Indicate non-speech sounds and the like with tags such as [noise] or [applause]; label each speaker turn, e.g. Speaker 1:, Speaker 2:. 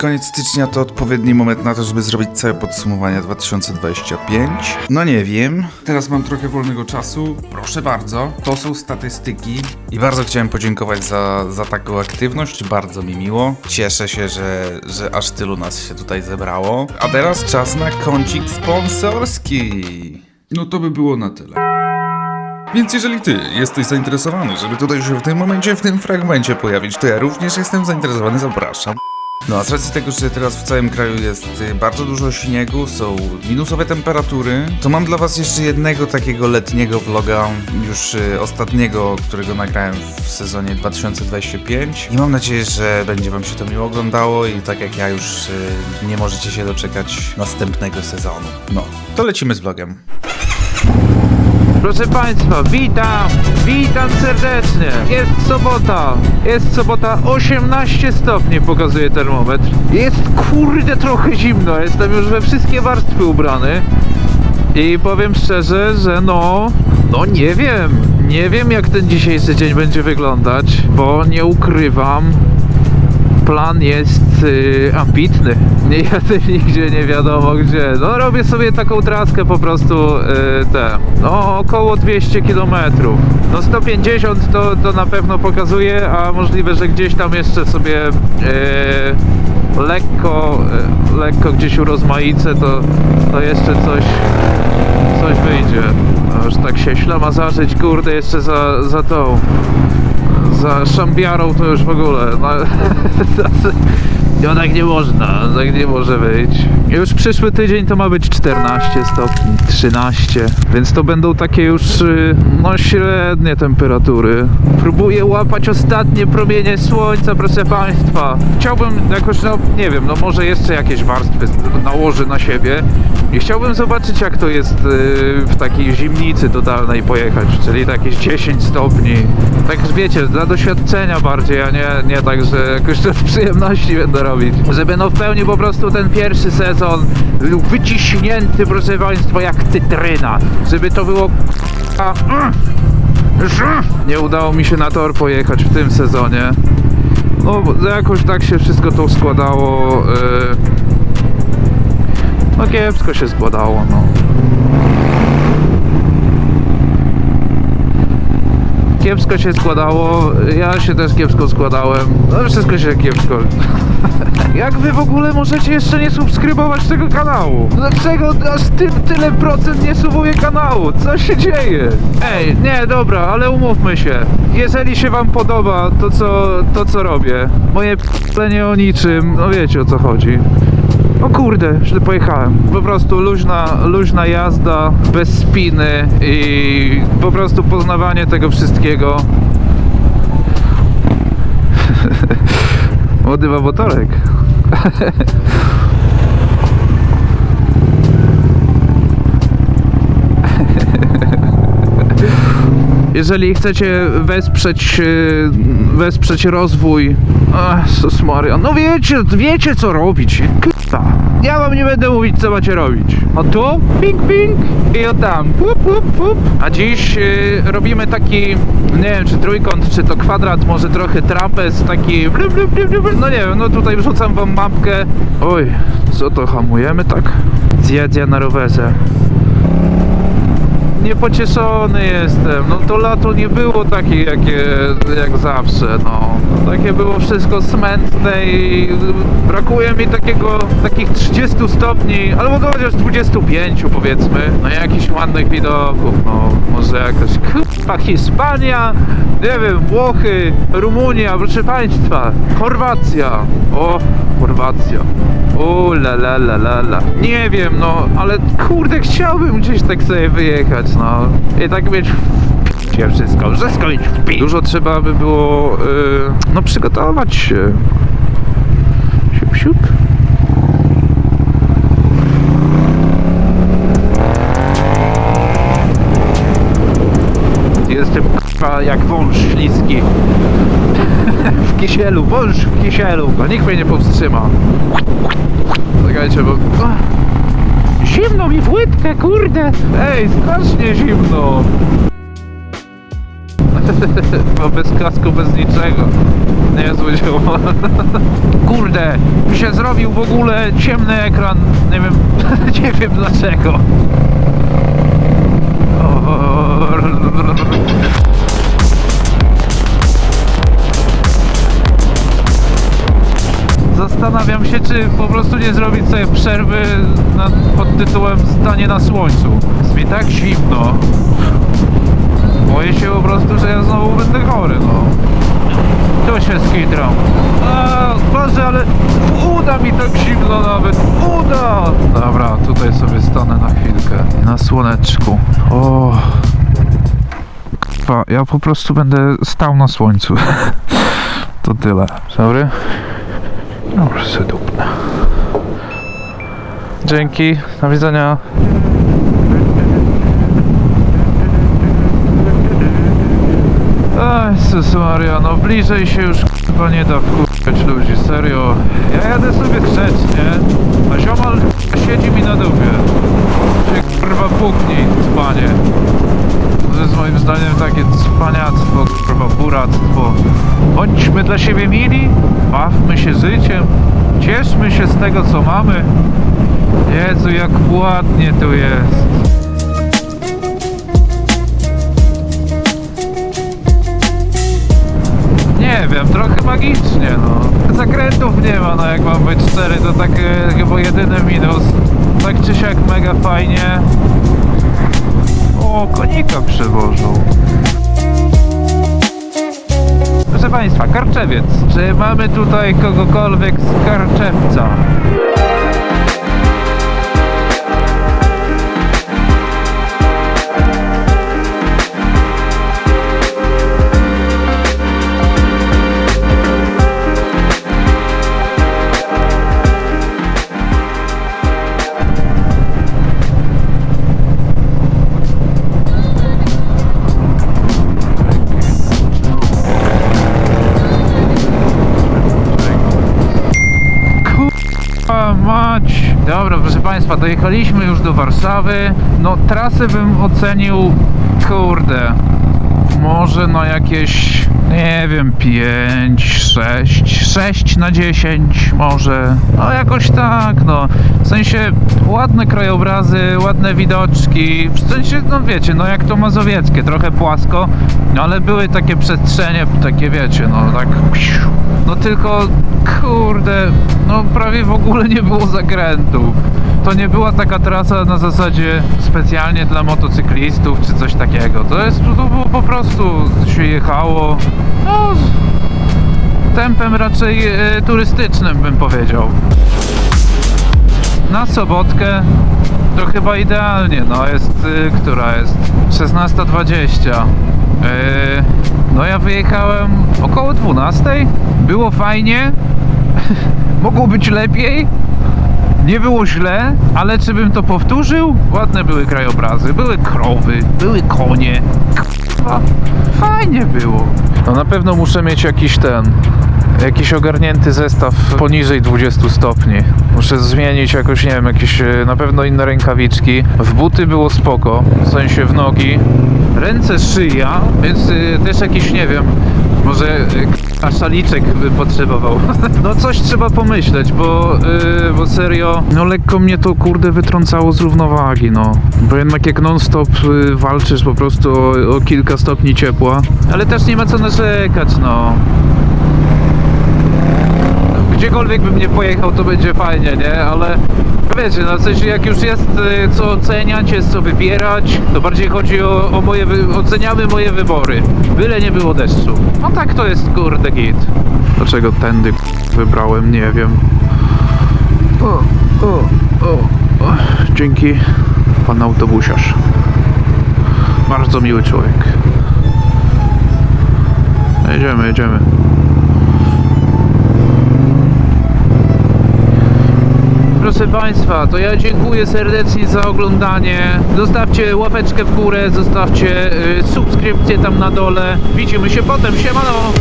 Speaker 1: koniec stycznia to odpowiedni moment na to, żeby zrobić całe podsumowanie 2025? No nie wiem. Teraz mam trochę wolnego czasu. Proszę bardzo. To są statystyki. I bardzo chciałem podziękować za, za taką aktywność. Bardzo mi miło. Cieszę się, że, że aż tylu nas się tutaj zebrało. A teraz czas na kącik sponsorski. No to by było na tyle. Więc jeżeli ty jesteś zainteresowany, żeby tutaj się w tym momencie, w tym fragmencie pojawić, to ja również jestem zainteresowany, zapraszam. No a z racji tego, że teraz w całym kraju jest y, bardzo dużo śniegu, są minusowe temperatury, to mam dla was jeszcze jednego takiego letniego vloga, już y, ostatniego, którego nagrałem w sezonie 2025 i mam nadzieję, że będzie wam się to miło oglądało i tak jak ja już y, nie możecie się doczekać następnego sezonu. No, to lecimy z vlogiem.
Speaker 2: Proszę Państwa, witam, witam serdecznie. Jest sobota, jest sobota, 18 stopni pokazuje termometr. Jest kurde trochę zimno, jestem już we wszystkie warstwy ubrany. I powiem szczerze, że no, no nie wiem, nie wiem jak ten dzisiejszy dzień będzie wyglądać, bo nie ukrywam, plan jest y, ambitny. [laughs] Nie jadę nigdzie, nie wiadomo gdzie. No robię sobie taką traskę po prostu y, te, no około 200 km. No 150 to, to na pewno pokazuje, a możliwe, że gdzieś tam jeszcze sobie y, lekko, y, lekko gdzieś urozmaicę, to, to jeszcze coś, coś wyjdzie. A już tak się ślama zażyć, kurde, jeszcze za, za tą za szambiarą to już w ogóle. No, no tak nie można, tak nie może być. Już przyszły tydzień to ma być 14 stopni, 13, więc to będą takie już y, no średnie temperatury. Próbuję łapać ostatnie promienie słońca, proszę Państwa. Chciałbym jakoś, no nie wiem, no może jeszcze jakieś warstwy nałoży na siebie i chciałbym zobaczyć jak to jest y, w takiej zimnicy totalnej pojechać, czyli jakieś 10 stopni. Tak wiecie, dla doświadczenia bardziej, a nie, nie tak, że jakoś to w przyjemności będę robić. Żeby no w pełni po prostu ten pierwszy sezon był wyciśnięty, proszę Państwa, jak cytryna. Żeby to było nie udało mi się na tor pojechać w tym sezonie. No jakoś tak się wszystko to składało. Yy, no kiepsko się składało, no. Kiepsko się składało, ja się też kiepsko składałem. No wszystko się kiepsko. [laughs] Jak wy w ogóle możecie jeszcze nie subskrybować tego kanału? Dlaczego aż ty, tyle procent nie subuje kanału? Co się dzieje? Ej, nie, dobra, ale umówmy się. Jeżeli się wam podoba to co, to, co robię, moje p***lenie o niczym, no wiecie o co chodzi. O kurde, źle pojechałem. Po prostu luźna, luźna jazda, bez spiny i po prostu poznawanie tego wszystkiego. [laughs] Młody babotorek. [laughs] Jeżeli chcecie wesprzeć, y, wesprzeć rozwój, ach, Maria, no wiecie, wiecie co robić, k***a. Ja wam nie będę mówić co macie robić. O tu, ping ping i o tam, pup pup pup. A dziś y, robimy taki, nie wiem czy trójkąt, czy to kwadrat, może trochę trapez, taki no nie wiem, no tutaj wrzucam wam mapkę. Oj, co to hamujemy tak? Zjedzie na rowerze niepocieszony jestem. No to lato nie było takie jakie, jak zawsze, no. Takie było wszystko smętne i brakuje mi takiego, takich 30 stopni, albo chociaż 25 powiedzmy. No jakichś ładnych widoków, no. Może jakaś kurwa Hiszpania, nie wiem, Włochy, Rumunia, proszę Państwa, Chorwacja. O, Chorwacja. O la la la la la. Nie wiem, no, ale kurde, chciałbym gdzieś tak sobie wyjechać, no. I tak mieć p***cie wszystko, wszystko mieć w pi- Dużo trzeba by było, yy, no, przygotować się. Siup, siup. Jestem jak wąż śliski. [laughs] w kisielu, wąż w kisielu. No nikt mnie nie powstrzyma. Czekajcie, bo... Zimno mi w łydkę, kurde! Ej, strasznie zimno! [laughs] Chyba bez kasku, bez niczego. Niezły ziomal. [laughs] Kurde, mi się zrobił w ogóle ciemny ekran. Nie wiem, [laughs] nie wiem dlaczego. Zastanawiam się, czy po prostu nie zrobić sobie przerwy pod tytułem Stanie na słońcu. Jest mi tak zimno. Boję się po prostu, że ja znowu będę chory, no. Tu się skitram. Boże, ale uda mi tak zimno nawet. Uda! Dobra, tutaj sobie stanę na chwilkę. Na słoneczku. O. Kurwa, Ja po prostu będę stał na słońcu. [laughs] To tyle. Dobry? Dobrze, sobie dupnę. Dzięki, do widzenia. Ej, Jezus Maria, no bliżej się już chyba nie da wkurwać ludzi, serio. Ja jadę sobie grzecznie, a ziomal siedzi mi na dupie. Się kurwa puknij, panie. To jest moim zdaniem takie cwaniactwo, kurwa, buractwo. Bądźmy dla siebie mili, bawmy się życiem, cieszmy się z tego, co mamy. Jezu, jak ładnie tu jest. Wiem, trochę magicznie, no. Zakrętów nie ma, no jak mam być szczery, to tak e, chyba jedyny minus. Tak czy siak mega fajnie. O, konika przewożą. Proszę Państwa, Karczewiec. Czy mamy tutaj kogokolwiek z Karczewca? Dojechaliśmy już do Warszawy. No, trasę bym ocenił, kurde, może na jakieś, nie wiem, 5, 6, 6 na 10 może. No jakoś tak, no. W sensie ładne krajobrazy, ładne widoczki. W sensie, no wiecie, no jak to mazowieckie, trochę płasko, no ale były takie przestrzenie, takie wiecie, no tak. No tylko, kurde, no prawie w ogóle nie było zakrętów. To nie była taka trasa na zasadzie specjalnie dla motocyklistów czy coś takiego. To jest, to było po prostu się jechało, no, tempem raczej e, turystycznym bym powiedział. Na sobotkę to chyba idealnie, no jest, y, która jest? 16.20. Yy, no ja wyjechałem około 12. Było fajnie. [laughs] Mogło być lepiej. Nie było źle, ale czy bym to powtórzył? Ładne były krajobrazy, były krowy, były konie. Fajnie było. No na pewno muszę mieć jakiś ten, jakiś ogarnięty zestaw poniżej 20 stopni. Muszę zmienić jakoś, nie wiem, jakieś e, na pewno inne rękawiczki. W buty było spoko, w sensie w nogi. Ręce szyja, więc y, też jakiś, nie wiem, może y, a szaliczek by potrzebował. [laughs] No coś trzeba pomyśleć, bo, yy, bo serio, no lekko mnie to kurde wytrącało z równowagi, no. Bo jednak jak non-stop y, walczysz po prostu o, o kilka stopni ciepła, ale też nie ma co narzekać, no. Gdziekolwiek bym nie pojechał, to będzie fajnie, nie? Ale wiecie, no w sensie jak już jest y, co oceniać, jest co wybierać, to bardziej chodzi o, o moje, oceniamy moje wybory. Byle nie było deszczu. No tak to jest kurde git. Dlaczego tędy wybrałem, nie wiem. O, o, o, o. Dzięki, pan autobusiarz. Bardzo miły człowiek. Jedziemy, jedziemy. Proszę Państwa, to ja dziękuję serdecznie za oglądanie. Zostawcie łapeczkę w górę, zostawcie y, subskrypcję tam na dole. Widzimy się potem, siemano!